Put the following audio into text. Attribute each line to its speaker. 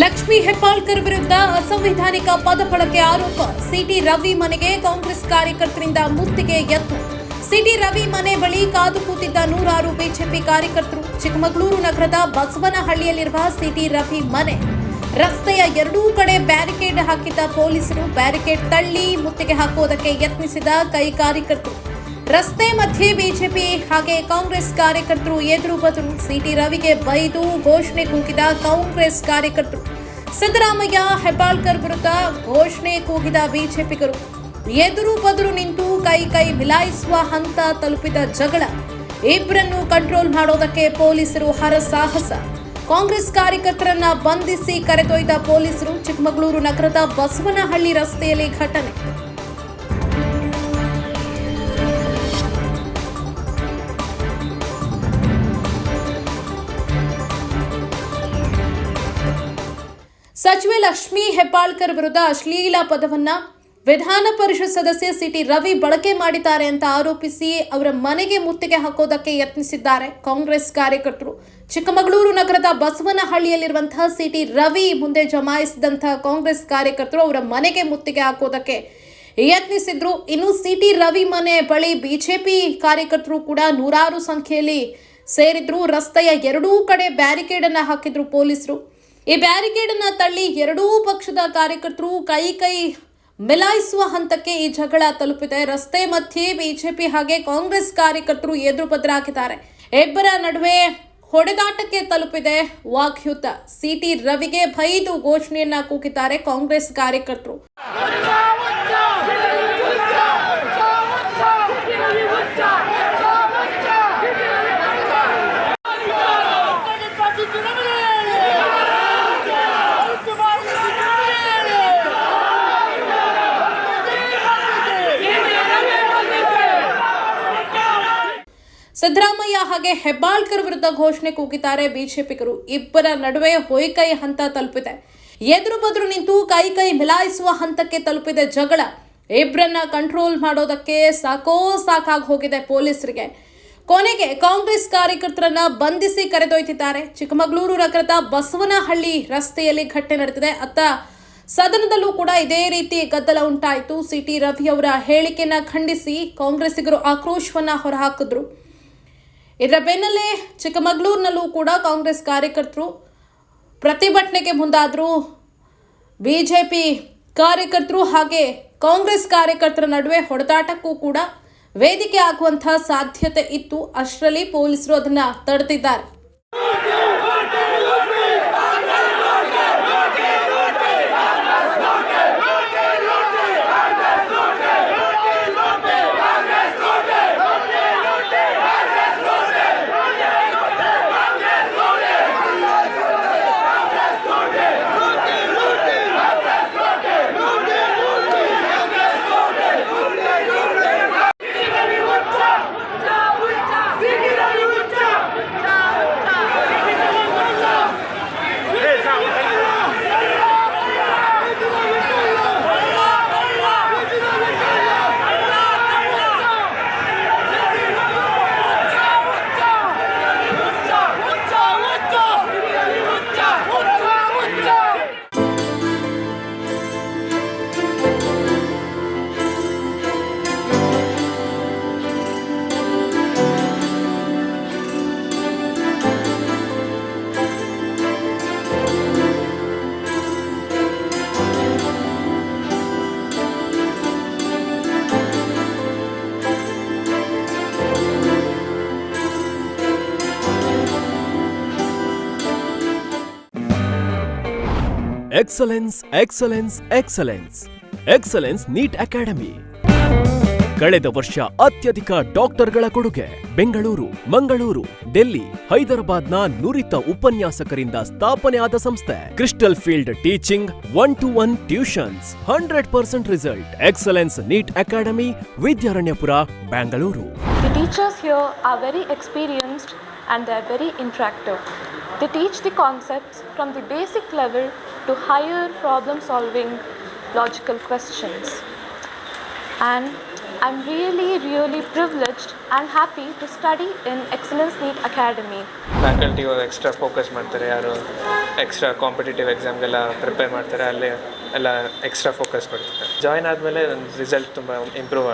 Speaker 1: ಲಕ್ಷ್ಮಿ ಹೆಬ್ಬಾಳ್ಕರ್ ವಿರುದ್ಧ ಅಸಂವಿಧಾನಿಕ ಪದ ಬಳಕೆ ಆರೋಪ. ಸಿಟಿ ರವಿ ಮನೆಗೆ ಕಾಂಗ್ರೆಸ್ ಕಾರ್ಯಕರ್ತರಿಂದ ಮುತ್ತಿಗೆ ಯತ್ನ ಸಿಟಿ ರವಿ ಮನೆ ಬಳಿ ಕಾದು ಕೂತಿದ್ದ ನೂರಾರು ಬಿಜೆಪಿ ಕಾರ್ಯಕರ್ತರು. ಚಿಕ್ಕಮಗಳೂರು ನಗರದ ಬಸವನಹಳ್ಳಿಯಲ್ಲಿರುವ ಸಿಟಿ ರವಿ ಮನೆ. ರಸ್ತೆಯ ಎರಡೂ ಕಡೆ ಬ್ಯಾರಿಕೇಡ್ ಹಾಕಿದ್ದ ಪೊಲೀಸರು ಬ್ಯಾರಿಕೇಡ್ ತಳ್ಳಿ ಮುತ್ತಿಗೆ ಹಾಕುವುದಕ್ಕೆ ಯತ್ನಿಸಿದ ಕೈ ಕಾರ್ಯಕರ್ತರು. ರಸ್ತೆ ಮಧ್ಯೆ ಬಿಜೆಪಿ ಹಾಗೆ ಕಾಂಗ್ರೆಸ್ ಕಾರ್ಯಕರ್ತರು ಎದುರು ಬದುರು ಸಿಟಿ ರವಿಗೆ ಬೈದು ಘೋಷಣೆ ಕೂಗಿದ ಕಾಂಗ್ರೆಸ್ ಕಾರ್ಯಕರ್ತರು. ಸಿದ್ದರಾಮಯ್ಯ, ಹೆಬ್ಬಾಳ್ಕರ್ ವಿರುದ್ಧ ಘೋಷಣೆ ಕೂಗಿದ ಬಿಜೆಪಿಗರು. ಎದುರು ಬದುರು ನಿಂತು ಕೈ ಕೈ ಮಿಲಾಯಿಸುವ ಹಂತ ತಲುಪಿದ ಜಗಳ. ಇಬ್ಬರನ್ನು ಕಂಟ್ರೋಲ್ ಮಾಡೋದಕ್ಕೆ ಪೊಲೀಸರು ಹರಸಾಹಸ ಕಾಂಗ್ರೆಸ್ ಕಾರ್ಯಕರ್ತರನ್ನ ಬಂಧಿಸಿ ಕರೆದೊಯ್ದ ಪೊಲೀಸರು ಚಿಕ್ಕಮಗಳೂರು ನಗರದ ಬಸವನಹಳ್ಳಿ ರಸ್ತೆಯಲ್ಲಿ ಘಟನೆ. ಸಚಿವೆ ಲಕ್ಷ್ಮೀ ಹೆಬ್ಬಾಳ್ಕರ್ ವಿರುದ್ಧ ಅಶ್ಲೀಲ ಪದವನ್ನ ವಿಧಾನ ಪರಿಷತ್ ಸದಸ್ಯ ಸಿಟಿ ರವಿ ಬಳಕೆ ಮಾಡಿದ್ದಾರೆ ಅಂತ ಆರೋಪಿಸಿ ಅವರ ಮನೆಗೆ ಮುತ್ತಿಗೆ ಹಾಕೋದಕ್ಕೆ ಯತ್ನಿಸಿದ್ದಾರೆ ಕಾಂಗ್ರೆಸ್ ಕಾರ್ಯಕರ್ತರು. ಚಿಕ್ಕಮಗಳೂರು ನಗರದ ಬಸವನಹಳ್ಳಿಯಲ್ಲಿರುವಂತಹ ಸಿಟಿ ರವಿ ಮುಂದೆ ಜಮಾಯಿಸಿದಂತಹ ಕಾಂಗ್ರೆಸ್ ಕಾರ್ಯಕರ್ತರು ಅವರ ಮನೆಗೆ ಮುತ್ತಿಗೆ ಹಾಕೋದಕ್ಕೆ ಯತ್ನಿಸಿದ್ರು. ಇನ್ನು ಸಿಟಿ ರವಿ ಮನೆ ಬಳಿ ಬಿಜೆಪಿ ಕಾರ್ಯಕರ್ತರು ಕೂಡ ನೂರಾರು ಸಂಖ್ಯೆಯಲ್ಲಿ ಸೇರಿದ್ರು. ರಸ್ತೆಯ ಎರಡೂ ಕಡೆ ಬ್ಯಾರಿಕೇಡನ್ನು ಹಾಕಿದ್ರು ಪೊಲೀಸರು. ಈ ಬ್ಯಾರಿಕೇಡ್ ಅನ್ನ ತಳ್ಳಿ ಎರಡೂ ಪಕ್ಷದ ಕಾರ್ಯಕರ್ತರು ಕೈ ಕೈ ಮಿಲಾಯಿಸುವ ಹಂತಕ್ಕೆ ಈ ಜಗಳ ತಲುಪಿದೆ. ರಸ್ತೆ ಮಧ್ಯೆ ಬಿಜೆಪಿ ಹಾಗೆ ಕಾಂಗ್ರೆಸ್ ಕಾರ್ಯಕರ್ತರು ಎದುರು ಹಾಕಿದ್ದಾರೆ. ಇಬ್ಬರ ನಡುವೆ ಹೊಡೆದಾಟಕ್ಕೆ ತಲುಪಿದೆ ವಾಕ್ಯುತ ಸಿಟಿ ರವಿಗೆ ಬೈದು ಘೋಷಣೆಯನ್ನ ಕೂಗಿದ್ದಾರೆ ಕಾಂಗ್ರೆಸ್ ಕಾರ್ಯಕರ್ತರು. ಸಿದ್ದರಾಮಯ್ಯ ಹಾಗೆ ಹೆಬ್ಬಾಳ್ಕರ್ ವಿರುದ್ಧ ಘೋಷಣೆ ಕೂಗಿದ್ದಾರೆ ಬಿಜೆಪಿಗರು. ಇಬ್ಬರ ನಡುವೆ ಹೊಯ್ಕೈ ಹಂತ ತಲುಪಿದೆ. ಎದುರು ಬದುರು ನಿಂತು ಕೈ ಕೈ ಮಿಲಾಯಿಸುವ ಹಂತಕ್ಕೆ ತಲುಪಿದೆ ಜಗಳ. ಇಬ್ಬರನ್ನ ಕಂಟ್ರೋಲ್ ಮಾಡೋದಕ್ಕೆ ಸಾಕೋ ಸಾಕಾಗಿ ಹೋಗಿದೆ ಪೊಲೀಸರಿಗೆ. ಕೊನೆಗೆ ಕಾಂಗ್ರೆಸ್ ಕಾರ್ಯಕರ್ತರನ್ನ ಬಂಧಿಸಿ ಕರೆದೊಯ್ತಿದ್ದಾರೆ. ಚಿಕ್ಕಮಗಳೂರು ನಗರದ ಬಸವನಹಳ್ಳಿ ರಸ್ತೆಯಲ್ಲಿ ಘಟನೆ ನಡೆದಿದೆ. ಅತ್ತ ಸದನದಲ್ಲೂ ಕೂಡ ಇದೇ ರೀತಿ ಗದ್ದಲ ಉಂಟಾಯಿತು. ಸಿಟಿ ರವಿ ಅವರ ಹೇಳಿಕೆಯನ್ನ ಖಂಡಿಸಿ ಕಾಂಗ್ರೆಸ್ಸಿಗರು ಆಕ್ರೋಶವನ್ನ ಹೊರಹಾಕಿದ್ರು. ಇದರ ಬೆನ್ನಲ್ಲೇ ಚಿಕ್ಕಮಗಳೂರಿನಲ್ಲೂ ಕೂಡ ಕಾಂಗ್ರೆಸ್ ಕಾರ್ಯಕರ್ತರು ಪ್ರತಿಭಟನೆಗೆ ಮುಂದಾದರು ಬಿಜೆಪಿ ಕಾರ್ಯಕರ್ತರು ಹಾಗೆ ಕಾಂಗ್ರೆಸ್ ಕಾರ್ಯಕರ್ತರ ನಡುವೆ ಹೊಡೆದಾಟಕ್ಕೂ ಕೂಡ ವೇದಿಕೆ ಆಗುವಂತಹ ಸಾಧ್ಯತೆ ಇತ್ತು. ಅಷ್ಟರಲ್ಲಿ ಪೊಲೀಸರು ಅದನ್ನು ತಡೆದಿದ್ದಾರೆ.
Speaker 2: Excellence excellence excellence excellence NEET academy ಕಳೆದ ವರ್ಷ ಅತ್ಯಧಿಕ ಡಾಕ್ಟರ್ಗಳ ಕೊಡುಗೆ. ಬೆಂಗಳೂರು, ಮಂಗಳೂರು ಡೆಲ್ಲಿ ಹೈದರಾಬಾದ್ನ ನುರಿತ ಉಪನ್ಯಾಸಕರಿಂದ ಸ್ಥಾಪನೆ ಆದ ಸಂಸ್ಥೆ. Crystal field teaching one to one tuitions hundred percent result excellence NEET academy Vidyaranyapura Bengaluru
Speaker 3: teachers here are very experienced and they are very interactive. They teach the concepts from the basic level to higher problem solving logical questions and i'm really really privileged and happy to study in excellence neat academy
Speaker 4: faculty are extra focused, extra competitive exam prepare martare alle ella extra focus kodutare join aadmele result thumba improve